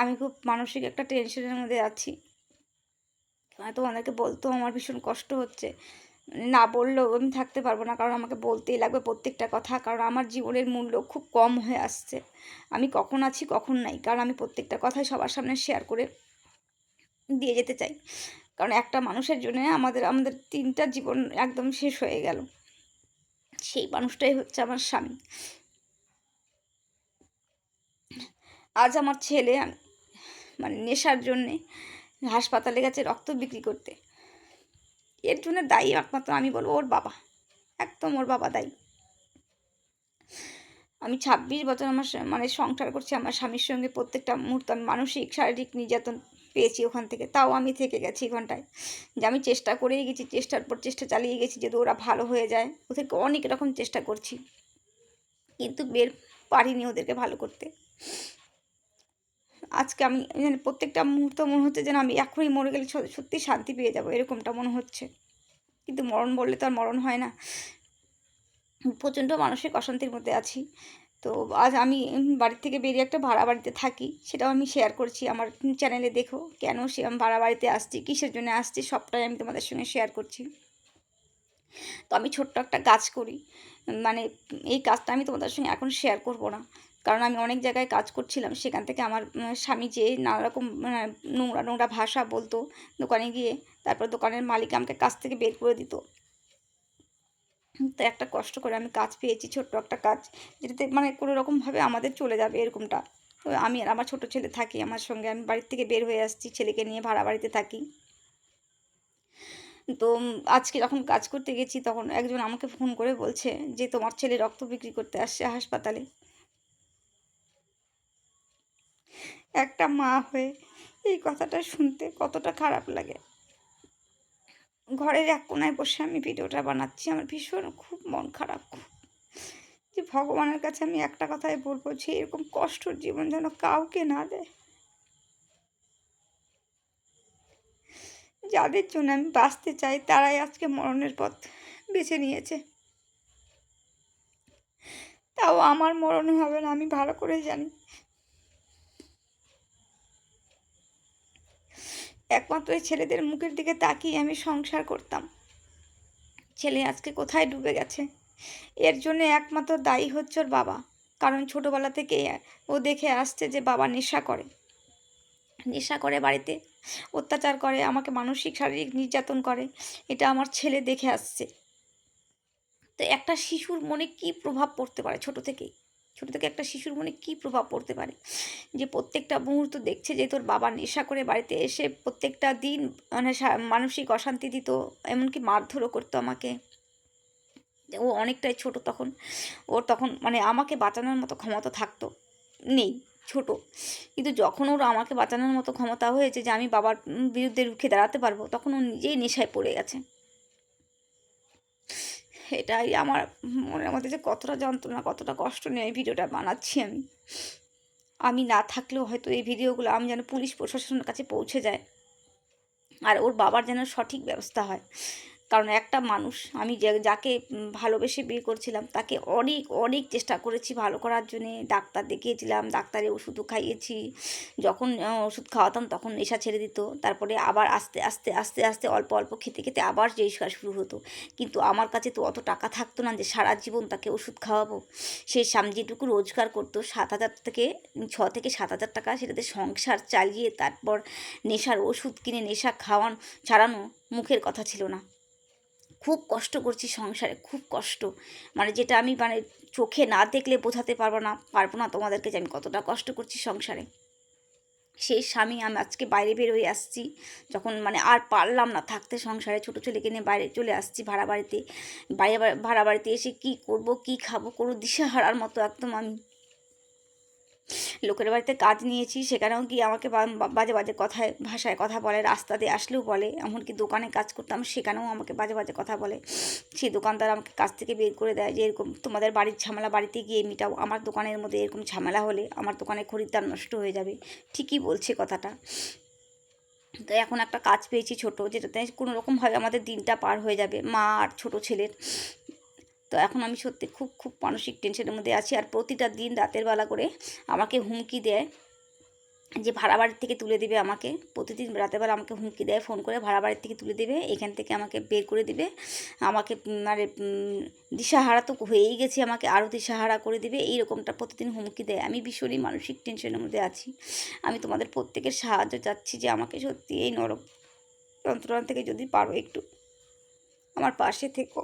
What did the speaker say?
আমি খুব মানসিক একটা টেনশনের মধ্যে আছি। তোমাদেরকে বলতেও আমার ভীষণ কষ্ট হচ্ছে। না বললেও আমি থাকতে পারব না, কারণ আমাকে বলতেই লাগবে প্রত্যেকটা কথা, কারণ আমার জীবনের মূল্য খুব কম হয়ে আসছে। আমি কখন আছি, কখন নাই, কারণ আমি প্রত্যেকটা কথাই সবার সামনে শেয়ার করে দিয়ে যেতে চাই। কারণ একটা মানুষের জন্য আমাদের আমাদের তিনটা জীবন একদম শেষ হয়ে গেল। সেই মানুষটাই হচ্ছে আমার স্বামী। আজ আমার ছেলে মানে নেশার জন্যে হাসপাতালে গেছে রক্ত বিক্রি করতে। এর জন্য দায়ী একমাত্র আমি বলব ওর বাবা। একদম ওর বাবা দায়ী। আমি ছাব্বিশ বছর আমার মানে সংসার করছি, আমার স্বামীর সঙ্গে প্রত্যেকটা মুহূর্ত, আমি মানসিক, শারীরিক নির্যাতন পেয়েছি ওখান থেকে। তাও আমি থেকে গেছি ঘন্টায়। যে আমি চেষ্টা করেই গেছি, চেষ্টার পর চেষ্টা চালিয়ে গেছি যদি ওরা ভালো হয়ে যায়, ওদেরকে অনেক রকম চেষ্টা করছি। কিন্তু বের পারিনি ওদেরকে ভালো করতে। আজকে আমি যেন প্রত্যেকটা মুহূর্ত মনে হচ্ছে যেন আমি এখনই মরে গেলে সত্যি শান্তি পেয়ে যাব, এরকমটা মনে হচ্ছে। কিন্তু মরণ বললে তো আর মরণ হয় না। প্রচণ্ড মানসিক অশান্তির মধ্যে আছি। তো আজ আমি বাড়ির থেকে বেরিয়ে একটা ভাড়া বাড়িতে থাকি, সেটাও আমি শেয়ার করছি আমার চ্যানেলে দেখো কেন সে আমি ভাড়া বাড়িতে আসছি, কিসের জন্য আসছি, সবটাই আমি তোমাদের সঙ্গে শেয়ার করছি। তো আমি ছোট্ট একটা কাজ করি মানে এই কাজটা আমি তোমাদের সঙ্গে এখন শেয়ার করব না। কারণ আমি অনেক জায়গায় কাজ করছিলাম সেখান থেকে আমার স্বামী যে নানা রকম মানে, নোংরা নোংরা ভাষা বলতো দোকানে গিয়ে তারপর দোকানের মালিক আমাকে কাজ থেকে বের করে দিত। তো একটা কষ্ট করে আমি কাজ পেয়েছি ছোট্ট একটা কাজ যেটাতে মানে কোনো রকমভাবে আমাদের চলে যাবে এরকমটা। তো আমি আর আমার ছোট ছেলে থাকি আমার সঙ্গে আমি বাড়ির থেকে বের হয়ে আসছি ছেলেকে নিয়ে ভাড়া বাড়িতে থাকি। তো আজকে যখন কাজ করতে গেছি তখন একজন আমাকে ফোন করে বলছে যে তোমার ছেলে রক্ত বিক্রি করতে আসছে হাসপাতালে। একটা মা হয়ে এই কথাটা শুনতে কতটা খারাপ লাগে। ঘরের এক কোনায় বসে আমি ভিডিওটা বানাচ্ছি, আমার ভীষণ খুব মন খারাপ যে ভগবানের কাছে আমি একটা কথাই বলব যে, এরকম কষ্টর জীবন যেন কাউকে না দেয়। যাদের জন্য আমি বাঁচতে চাই, তারাই আজকে মরণের পথ বেছে নিয়েছে। তাও আমার মরণ হবে না, আমি ভালো করে জানি। একমাত্র ছেলেদের মুখের দিকে তাকিয়ে আমি সংসার করতাম। ছেলে আজকে কোথায় ডুবে গেছে? এর জন্য একমাত্র দায়ী হচ্ছে ওর বাবা। কারণ ছোটোবেলা থেকে ও দেখে আসছে যে বাবা নেশা করে। নেশা করে বাড়িতে, অত্যাচার করে, আমাকে মানসিক, শারীরিক নির্যাতন করে। এটা আমার ছেলে দেখে আসছে। তো একটা শিশুর মনে কি প্রভাব পড়তে পারে ছোট থেকেই? ছোট থেকে একটা শিশুর মনে কি প্রভাব পড়তে পারে? যে প্রত্যেকটা মুহূর্ত দেখছে যে তোর বাবা নেশা করে বাড়িতে এসে প্রত্যেকটা দিন মানে মানসিক অশান্তি দিত, এমনকি মারধরও করতো আমাকে। ও অনেকটাই ছোট তখন। ওর তখন মানে আমাকে বাঁচানোর মতো ক্ষমতা থাকতো। নেই, ছোট। কিন্তু যখন ওর আমাকে বাঁচানোর মতো ক্ষমতা হয়েছে যে আমি বাবার বিরুদ্ধে রুখে দাঁড়াতে পারব, তখন ও নিজেই নেশায় পড়ে গেছে। এটাই আমার মনের মধ্যে যে কতটা যন্ত্রণা, কতটা কষ্ট নিয়ে এই ভিডিওটা বানাচ্ছি আমি। আমি না থাকলেও হয়তো এই ভিডিওগুলো আমি যেন পুলিশ প্রশাসনের কাছে পৌঁছে যায়, আর ওর বাবার যেন সঠিক ব্যবস্থা হয়। কারণ একটা মানুষ, আমি যাকে ভালোবেসে বিয়ে করছিলাম, তাকে অনেক অনেক চেষ্টা করেছি ভালো করার জন্যে। ডাক্তার দেখিয়েছিলাম, ডাক্তারে ওষুধও খাইয়েছি। যখন ওষুধ খাওয়াতাম তখন নেশা ছেড়ে দিত। তারপরে আবার আস্তে আস্তে আস্তে আস্তে অল্প অল্প খেতে খেতে আবার নেশা শুরু হতো। কিন্তু আমার কাছে তো অত টাকা থাকতো না যে, সারা জীবন তাকে ওষুধ খাওয়াবো। সে যেটুকু রোজগার করতো, সাত হাজার থেকে, ছ থেকে সাত হাজার টাকা সেটাতে সংসার চালিয়ে তারপর নেশার ওষুধ কিনে, নেশা খাওয়ান, ছাড়ানো মুখের কথা ছিল না। খুব কষ্ট করছি সংসারে, খুব কষ্ট। মানে যেটা আমি মানে চোখে না দেখলে বোঝাতে পারব না পারব না তোমাদেরকে যে আমি কতটা কষ্ট করছি সংসারে। সেই স্বামী আমি আজকে বাইরে বেরোয় আসছি, যখন মানে আর পারলাম না থাকতে সংসারে, ছোটো ছেলেকে নিয়ে বাইরে চলে আসছি ভাড়া বাড়িতে। বাইরে ভাড়া বাড়িতে এসে কি করব, কি খাব, কোনো দিশাহারার মতো একদম আমি। লোকের বাড়িতে কাজ নিয়েছি, সেখানেও গিয়ে আমাকে বাজে বাজে কথায়, ভাষায় কথা বলে রাস্তা দিয়ে আসলেও বলে, এমনকি দোকানে কাজ করতাম, সেখানেও আমাকে বাজে বাজে কথা বলে। সেই দোকানদার আমাকে কাজ থেকে বের করে দেয় যে, এরকম তোমাদের বাড়ির ঝামেলা, বাড়িতে গিয়ে মিটাও। আমার দোকানের মধ্যে এরকম ঝামেলা হলে আমার দোকানে খরিদ্দার নষ্ট হয়ে যাবে। ঠিকই বলছে কথাটা। তো এখন একটা কাজ পেয়েছি ছোট, যেটাতে কোনো রকমভাবে আমাদের দিনটা পার হয়ে যাবে। মা আর ছোটো ছেলের তো এখন আমি সত্যি খুব খুব মানসিক টেনশনের মধ্যে আছি আর প্রতিটা দিন রাতের বেলা করে আমাকে হুমকি দেয় যে ভাড়া বাড়ির থেকে তুলে দেবে আমাকে। প্রতিদিন রাতেবেলা আমাকে হুমকি দেয় ফোন করে ভাড়া বাড়ির থেকে তুলে দেবে, এখান থেকে আমাকে বের করে দিবে। আমাকে মানে দিশাহারা তো হয়েই গেছি, আমাকে আরও দিশাহারা করে দিবে, এইরকমটা প্রতিদিন হুমকি দেয়। আমি ভীষণই মানসিক টেনশনের মধ্যে আছি। আমি তোমাদের প্রত্যেকের সাহায্য চাচ্ছি যে আমাকে সত্যি এই নরক যন্ত্রণা থেকে যদি পারো একটু আমার পাশে থেকো।